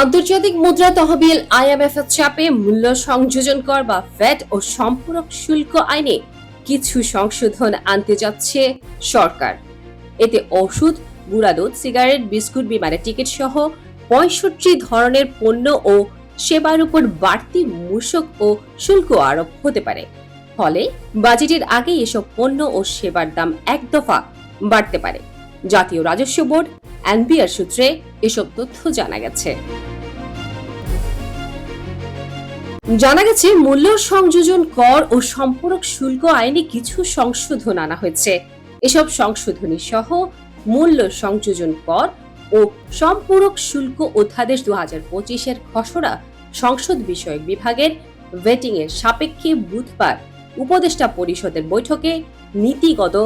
আন্তর্জাতিক মুদ্রা তহবিল আইএমএফ এর চাপে মূল্য সংযোজন কর বা ভ্যাট ও সম্পূরক শুল্ক আইনে কিছু সংশোধন আনতে যাচ্ছে সরকার। এতে ওষুধ, গুঁড়া দুধ, সিগারেট, বিস্কুট, বিমানের টিকিট সহ পঁয়ষট্টি ধরনের পণ্য ও সেবার উপর বাড়তি মূসক ও শুল্ক আরোপ হতে পারে। ফলে বাজেটের আগে এসব পণ্য ও সেবার দাম এক দফা বাড়তে পারে। জাতীয় রাজস্ব বোর্ড এনবিআর সূত্রে এসব তথ্য জানা গেছে। জানা গেছে, মূল্য সংযোজন কর ও সম্পূরক শুল্ক আইনে কিছু সংশোধন আনা হয়েছে। এসব সংশোধনী সহ মূল্য সংযোজন কর ও সম্পূরক শুল্ক অধ্যাদেশ দু হাজার পঁচিশের খসড়া সংসদ বিষয়ক বিভাগের ভেটিং এর সাপেক্ষে বুধবার উপদেষ্টা পরিষদের বৈঠকে নীতিগত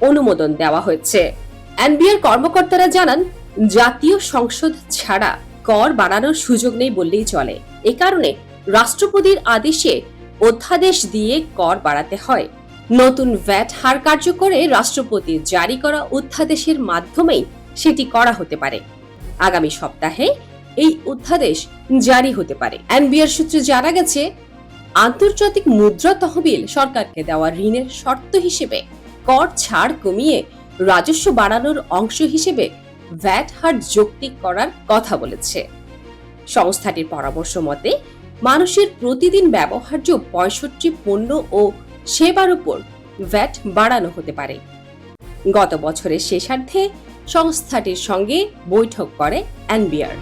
অনুমোদন দেওয়া হয়েছে। এনবিআর কর্মকর্তারা জানান, জাতীয় সংসদ ছাড়া কর বাড়ানোর সুযোগ নেই বললেই চলে। এ কারণে রাষ্ট্রপতির আদেশে অধ্যাদেশ দিয়ে কর বাড়াতে হয়। নতুন ভ্যাট হার কার্যকরে রাষ্ট্রপতির জারি করা অধ্যাদেশের মাধ্যমেই সেটি করা হতে পারে। আগামী সপ্তাহে এই অধ্যাদেশ জারি হতে পারে। এনবিআর সূত্রে জানা গেছে, আন্তর্জাতিক মুদ্রা তহবিল সরকারকে দেওয়া ঋণের শর্ত হিসেবে কর ছাড় কমিয়ে রাজস্ব বাড়ানোর অংশ হিসেবে ভ্যাট হার যৌক্তিক করার কথা বলেছে। সংস্থাটির পরামর্শ মতে, মানুষের প্রতিদিন ব্যবহার্য পঁয়ষট্টি পণ্য ও সেবার উপর ভ্যাট বাড়ানো হতে পারে। গত বছরের শেষার্ধে সংস্থাটির সঙ্গে বৈঠক করে এনবিআর।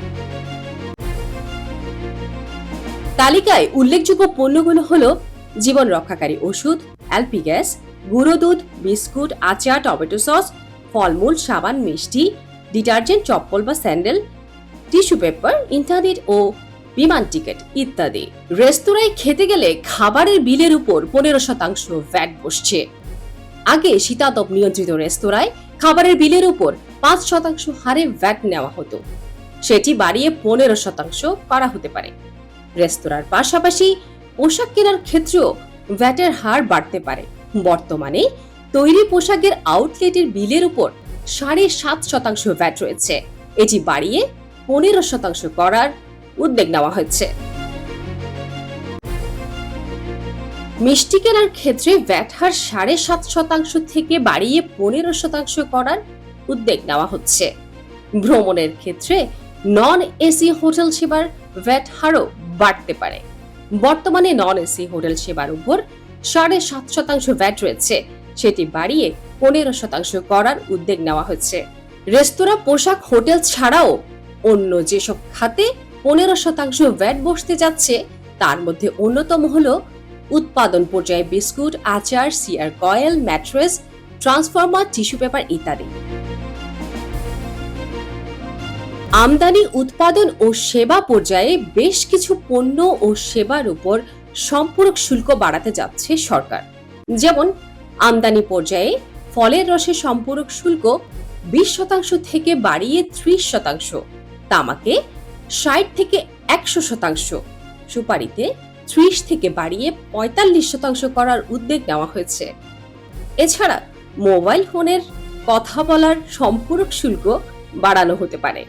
তালিকায় উল্লেখযোগ্য পণ্যগুলো হলো জীবন রক্ষাকারী ওষুধ এলপি গ্যাস গুঁড়ো দুধ বিস্কুট, আচার, টমেটো সস, ফলমূল, সাবান, মিষ্টি, ডিটারজেন্ট, চপ্পল বা স্যান্ডেল, টিস্যু পেপার, ইন্টারনেট ও বিমান টিকিট ইত্যাদি। রেস্তোরাঁয় খেতে গেলে খাবারের বিলের উপর পনেরো শতাংশ ভ্যাট বসছে। আগে শীতাতপ নিয়ন্ত্রিত রেস্তোরাঁয় খাবারের বিলের উপর পাঁচ শতাংশ হারে ভ্যাট নেওয়া হতো। সেটি বাড়িয়ে পনেরো শতাংশ করা হতে পারে। রেস্তোরাঁর পাশাপাশি পোশাক কেনার ক্ষেত্রেও ভ্যাটের হার বাড়তে পারে। বর্তমানে তৈরি পোশাকের আউটলেটের বিলের উপর সাড়ে সাত শতাংশ ভ্যাট রয়েছে। এটি বাড়িয়ে পনেরো শতাংশ করার উদ্যোগ নেওয়া হয়েছে। মিষ্টি কেনার ক্ষেত্রে ভ্যাট হার সাড়ে সাত শতাংশ থেকে বাড়িয়ে পনেরো শতাংশ করার উদ্যোগ নেওয়া হচ্ছে। ভ্রমণের ক্ষেত্রে নন এসি হোটেল সেবার ভ্যাট হারও বাড়তে পারে। বর্তমানে নন এসি হোটেল সেবার উপর সাড়ে সাত শতাংশ ভ্যাট রয়েছে। সেটি বাড়িয়ে পনেরো শতাংশ করার উদ্যোগ নেওয়া হচ্ছে। রেস্তোরাঁ, পোশাক, হোটেল ছাড়াও অন্য যেসব খাতে পনেরো শতাংশ ভ্যাট বসতে যাচ্ছে, তার মধ্যে অন্যতম হল উৎপাদন পর্যায়ে বিস্কুট, আচার, সিয়ার coil, mattress, transformer, tissue paper ইত্যাদি। আমদানি, উৎপাদন ও সেবা পর্যায়ে বেশ কিছু পণ্য ও সেবার উপর সম্পূরক শুল্ক বাড়াতে যাচ্ছে সরকার। যেমন, আমদানি পর্যায়ে ফলের রসে সম্পূরক শুল্ক বিশ শতাংশ থেকে বাড়িয়ে ত্রিশ শতাংশ, তামাকে ষাট থেকে একশো শতাংশ, সুপারিতে ত্রিশ থেকে বাড়িয়ে পঁয়তাল্লিশ শতাংশ করার উদ্যোগ নেওয়া হয়েছে। এছাড়া মোবাইল ফোনের কথা বলার সম্পূরক শুল্ক বাড়ানো হতে পারে।